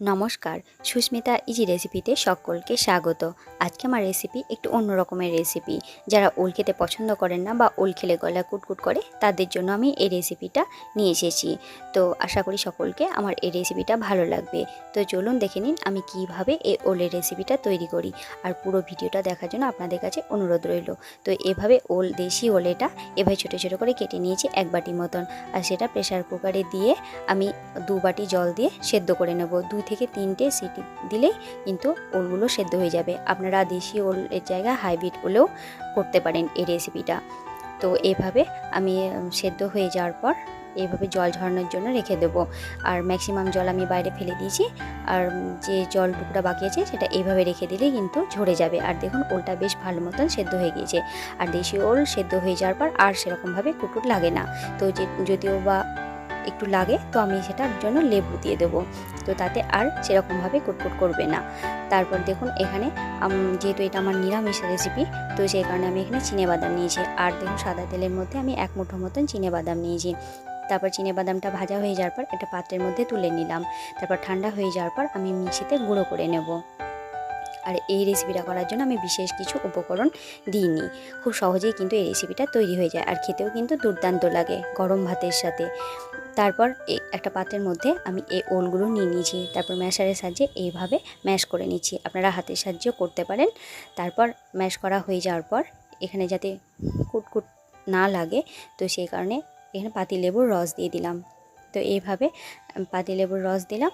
নমস্কার, সুস্মিতা ইজি রেসিপিতে সকলকে স্বাগত। আজকে আমার রেসিপি একটু অন্য রকমের রেসিপি। যারা ওল খেতে পছন্দ করেন না বা ওল খেলে গলা কুটকুট করে, তাদের জন্য আমি এই রেসিপিটা নিয়ে এসেছি। তো আশা করি সকলকে আমার এই রেসিপিটা ভালো লাগবে। তো চলুন দেখে নিন আমি কীভাবে এই ওলের রেসিপিটা তৈরি করি। আর পুরো ভিডিওটা দেখার জন্য আপনাদের কাছে অনুরোধ রইল। তো এভাবে ওল, দেশি ওলেটা এভাবে ছোটো ছোটো করে কেটে নিয়েছি এক বাটি মতন। আর সেটা প্রেসার কুকারে দিয়ে আমি দু বাটি জল দিয়ে সেদ্ধ করে নেব। দুই থেকে তিনটে সিটি দিলেই কিন্তু ওলগুলো সেদ্ধ হয়ে যাবে। আপনারা দেশি ওলের জায়গায় হাইব্রিড ওলেও করতে পারেন এই রেসিপিটা। তো এভাবে আমি সেদ্ধ হয়ে যাওয়ার পর এইভাবে জল ঝরানোর জন্য রেখে দেবো। আর ম্যাক্সিমাম জল আমি বাইরে ফেলে দিয়েছি। আর যে জল টুকরা বাকি আছে সেটা এইভাবে রেখে দিলেই কিন্তু ঝরে যাবে। আর দেখুন ওলটা বেশ ভালো মতন সেদ্ধ হয়ে গিয়েছে। আর দেশি ওল সেদ্ধ হয়ে যাওয়ার পর আর সেরকমভাবে কুটুট লাগে না। তো যে, যদিও বা একটু লাগে, তো আমি সেটার জন্য লেবু দিয়ে দেবো। তো তাতে আর সেরকমভাবে কুটকুট করবে না। তারপর দেখুন এখানে যেহেতু এটা আমার নিরামিষ রেসিপি তো সেই কারণে আমি এখানে চিনে বাদাম নিয়েছি। আর দেখুন সাদা তেলের মধ্যে আমি এক মুঠো মতন চিনে বাদাম নিয়েছি। তারপর বাদামটা ভাজা হয়ে যাওয়ার পর, একটা পাত্রের মধ্যে তুলে নিলাম। তারপর ঠান্ডা হয়ে যাওয়ার পর, আমি মিক্সিতে গুঁড়ো করে নেব। আর এই রেসিপিটা করার জন্য আমি বিশেষ কিছু উপকরণ দিইনি। খুব সহজেই কিন্তু এই রেসিপিটা তৈরি হয়ে যায় আর খেতেও কিন্তু দুর্দান্ত লাগে গরম ভাতের সাথে। তারপর একটা পাত্রের মধ্যে আমি এই ওলগুলো নিয়ে নিয়েছি, তারপর ম্যাশারের সাহায্যে এইভাবে ম্যাশ করে নিচ্ছি। আপনারা হাতের সাহায্যেও করতে পারেন। তারপর ম্যাশ করা হয়ে যাওয়ার পর এখানে যাতে কুটকুট না লাগে, তো সেই কারণে এখানে পাতিলেবুর রস দিয়ে দিলাম। তো এইভাবে পাতিলেবুর রস দিলাম।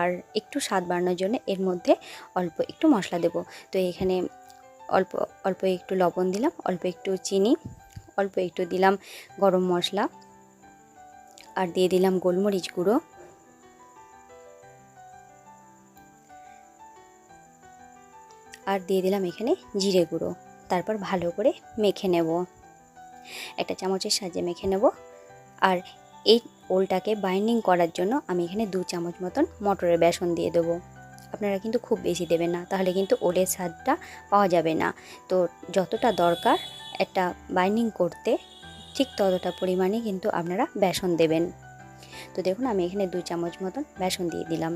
আর একটু স্বাদ বাড়ানোর জন্য এর মধ্যে অল্প একটু মশলা দেব। তো এখানে অল্প অল্প একটু লবণ দিলাম, অল্প একটু চিনি, অল্প একটু দিলাম গরম মশলা। আর দিয়ে দিলাম গোলমরিচ গুঁড়ো। আর দিয়ে দিলাম এখানে জিরে গুঁড়ো। তারপর ভালো করে মেখে নেব। একটা চামচের সাহায্যে মেখে নেব। আর এই ওলটাকে বাইন্ডিং করার জন্য আমি এখানে দু চামচ মতন মটরের বেসন দিয়ে দেবো। আপনারা কিন্তু খুব বেশি দেবেন না, তাহলে কিন্তু ওলের স্বাদটা পাওয়া যাবে না। তো যতটা দরকার একটা বাইন্ডিং করতে, ঠিক ততটা পরিমাণে কিন্তু আপনারা বেসন দেবেন। তো দেখুন, আমি এখানে দু চামচ মতন বেসন দিয়ে দিলাম।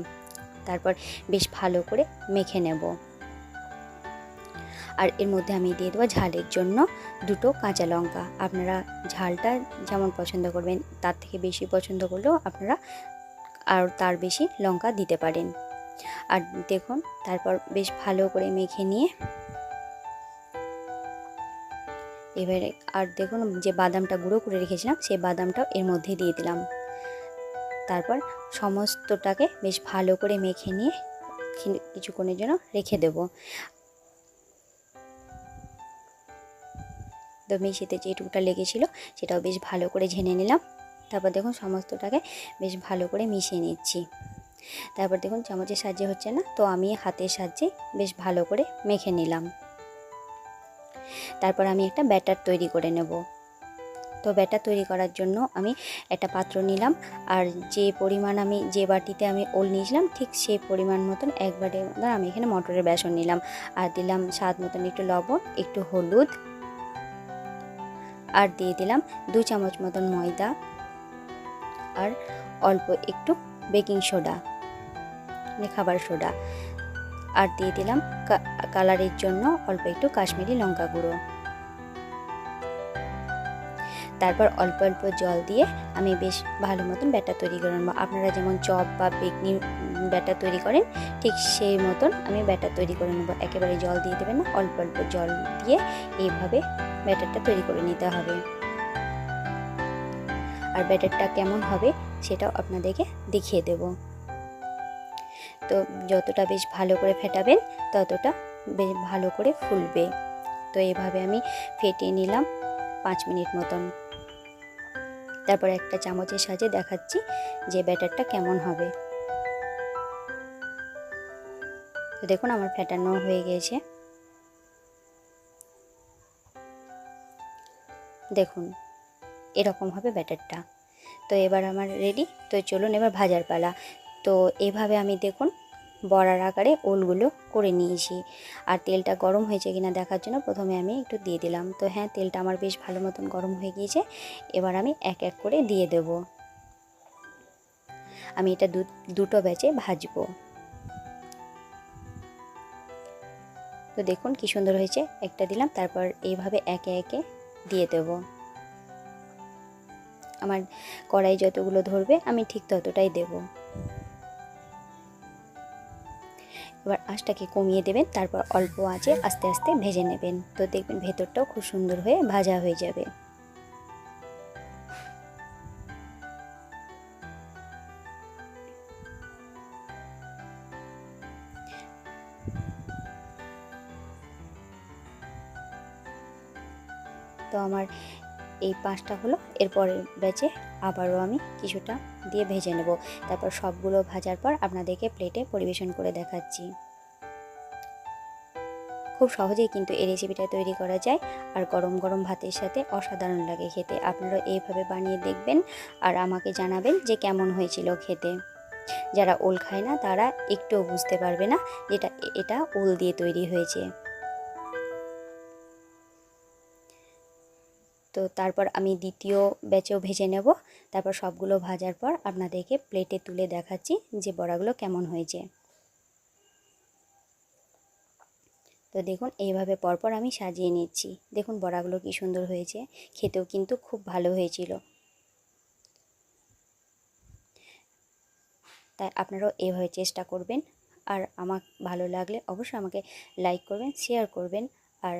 তারপর বেশ ভালো করে মেখে নেব। আর এর মধ্যে আমি দিয়ে দেবো ঝালের জন্য দুটো কাঁচা লঙ্কা। আপনারা ঝালটা যেমন পছন্দ করবেন, তার থেকে বেশি পছন্দ করলেও আপনারা আর তার বেশি লঙ্কা দিতে পারেন। আর দেখুন, তারপর বেশ ভালো করে মেখে নিয়ে এবারে আর দেখুন যে বাদামটা গুঁড়ো করে রেখেছিলাম, সেই বাদামটাও এর মধ্যে দিয়ে দিলাম। তারপর সমস্তটাকে বেশ ভালো করে মেখে নিয়ে কিছুক্ষণের জন্য রেখে দেব। তো মিশিতে যেটুকুটা লেগেছিল সেটাও বেশ ভালো করে ঝেনে নিলাম। তারপর দেখুন সমস্তটাকে বেশ ভালো করে মিশিয়ে নিচ্ছি। তারপর দেখুন চামচের সাহায্যে হচ্ছে না, তো আমি হাতের সাহায্যে বেশ ভালো করে মেখে নিলাম। তারপর আমি একটা ব্যাটার তৈরি করে নেব। তো ব্যাটার তৈরি করার জন্য আমি একটা পাত্র নিলাম, আর যে পরিমাণ আমি যে বাটিতে আমি ওল নিয়েছিলাম, ঠিক সেই পরিমাণ মতন এক বাটির আমি এখানে মটরের বেসন নিলাম। আর দিলাম স্বাদ মতন একটু লবণ, একটু হলুদ আর দিয়ে দিলাম দু চামচ মতন ময়দা আর অল্প একটু বেকিং সোডা মানে খাবার সোডা। আর দিয়ে দিলাম কালারের জন্য অল্প একটু কাশ্মীরি লঙ্কা গুঁড়ো। তারপর অল্প অল্প জল দিয়ে আমি বেশ ভালো মতন ব্যাটার তৈরি করে নেব। আপনারা যেমন চপ বা বেগনি ব্যাটার তৈরি করেন, ঠিক সেই মতন আমি ব্যাটার তৈরি করে নেব। একেবারে জল দিয়ে দেবেন না, অল্প অল্প জল দিয়ে এইভাবে ব্যাটারটা তৈরি করে নিতে হবে। আর ব্যাটারটা কেমন হবে সেটাও আপনাদেরকে দেখিয়ে দেব। তো যতটা বেশ ভালো করে ফেটাবেন, ততটা বেশ ভালো করে ফুলবে। তো এভাবে আমি ফেটিয়ে নিলাম পাঁচ মিনিট মতন। তারপর একটা চামচের সাহায্যে দেখাচ্ছি যে ব্যাটারটা কেমন হবে। তো দেখুন, আমার ফেটানো হয়ে গিয়েছে দেখুন, এরকম হবে ব্যাটারটা। তো এবার আমার রেডি তো চলুন এবার ভাজার পালা। তো এভাবে আমি দেখুন, বড়ার আকারে ওলগুলো করে নিয়েছি। আর তেলটা গরম হয়েছে কিনা দেখার জন্য প্রথমে আমি একটু দিয়ে দিলাম। তো হ্যাঁ তেলটা আমার বেশ ভালো মতন গরম হয়ে গিয়েছে। এবার আমি এক এক করে দিয়ে দেব। আমি এটা দুটো ব্যাচে ভাজবো। তো দেখুন কি সুন্দর হয়েছে। একটা দিলাম, তারপর এইভাবে একে একে দিয়ে দেব। আমার কড়াই যতগুলো ধরবে, আমি ঠিক ততটাই দেব। এবার আঁচটাকে কমিয়ে দেবেন, তারপর অল্প আঁচে আস্তে আস্তে ভেজে নেবেন। তো দেখবেন ভেতরটাও খুব সুন্দর হয়ে ভাজা হয়ে যাবে। তো আমার এই পাঁচটা হলো। এরপরের ব্যাচে আবারও আমি কিছুটা দিয়ে ভেজে নেব। তারপর সবগুলো ভাজার পর আপনাদেরকে প্লেটে পরিবেশন করে দেখাচ্ছি। খুব সহজেই কিন্তু এই রেসিপিটা তৈরি করা যায়। আর গরম গরম ভাতের সাথে অসাধারণ লাগে খেতে। আপনারা এইভাবে বানিয়ে দেখবেন আর আমাকে জানাবেন যে কেমন হয়েছিল খেতে। যারা ওল খায় না, তারা একটুও বুঝতে পারবে না যেটা, এটা ওল দিয়ে তৈরি হয়েছে। তো তারপর আমি দ্বিতীয় ব্যাচেও ভেজে নেব। তারপর সবগুলো ভাজার পর আপনাদেরকে প্লেটে তুলে দেখাচ্ছি যে বড়াগুলো কেমন হয়েছে। তো দেখুন, এইভাবে পরপর আমি সাজিয়ে নিচ্ছি। দেখুন বড়াগুলো কি সুন্দর হয়েছে। খেতেও কিন্তু খুব ভালো হয়েছিল। তাই আপনারাও এইভাবে চেষ্টা করবেন। আর আমার ভালো লাগলে অবশ্যই আমাকে লাইক করবেন শেয়ার করবেন। আর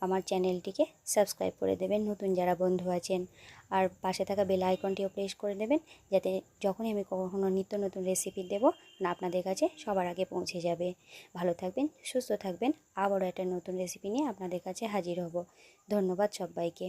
আমার চ্যানেলটিকে সাবস্ক্রাইব করে দেবেন, নতুন যারা বন্ধু আছেন। আর পাশে থাকা বেল আইকনটিও প্রেস করে দেবেন, যাতে যখনই আমি কখনো নিত্য নতুন রেসিপি দেব, না আপনাদের কাছে সবার আগে পৌঁছে যাবে। ভালো থাকবেন, সুস্থ থাকবেন, আবারও একটা নতুন রেসিপি নিয়ে আপনাদের কাছে হাজির হব। ধন্যবাদ সবাইকে।